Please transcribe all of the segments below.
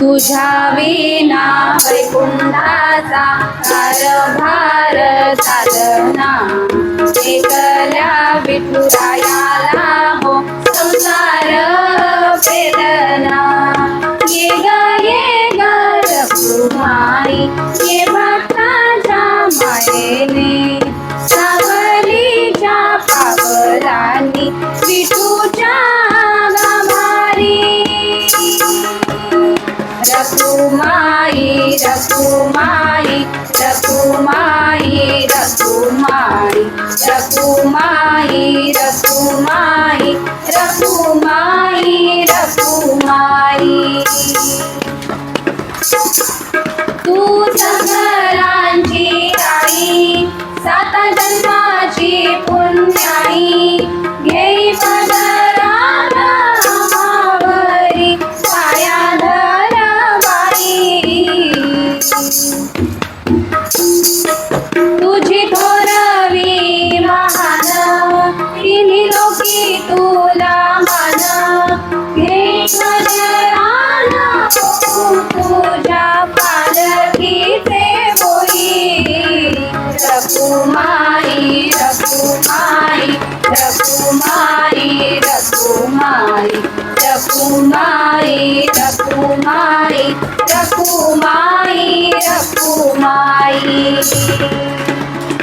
तुझ्या विना वैकुंठाचा कारभार चालना एकल्या विठुरायाला हो संसार वेदना. ये ग ये ग रघुमाई ये भक्ताच्या मायेने. सावलीच्या पावलांनी विठूच्या रकुमाई रकुमाई रकुमाई रकुमाई रकुमाई तुझी थोरवी महान तिन्ही लोकी तुला मान. तुझ्या पालखीचे बोई रघुमाई रघुमाई रघुमाई रघुमाई. रघुमाई रघुमाई.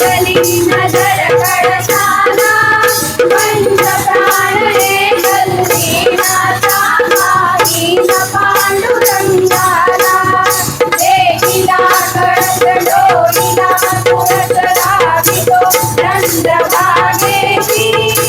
కలిగిన Thank you.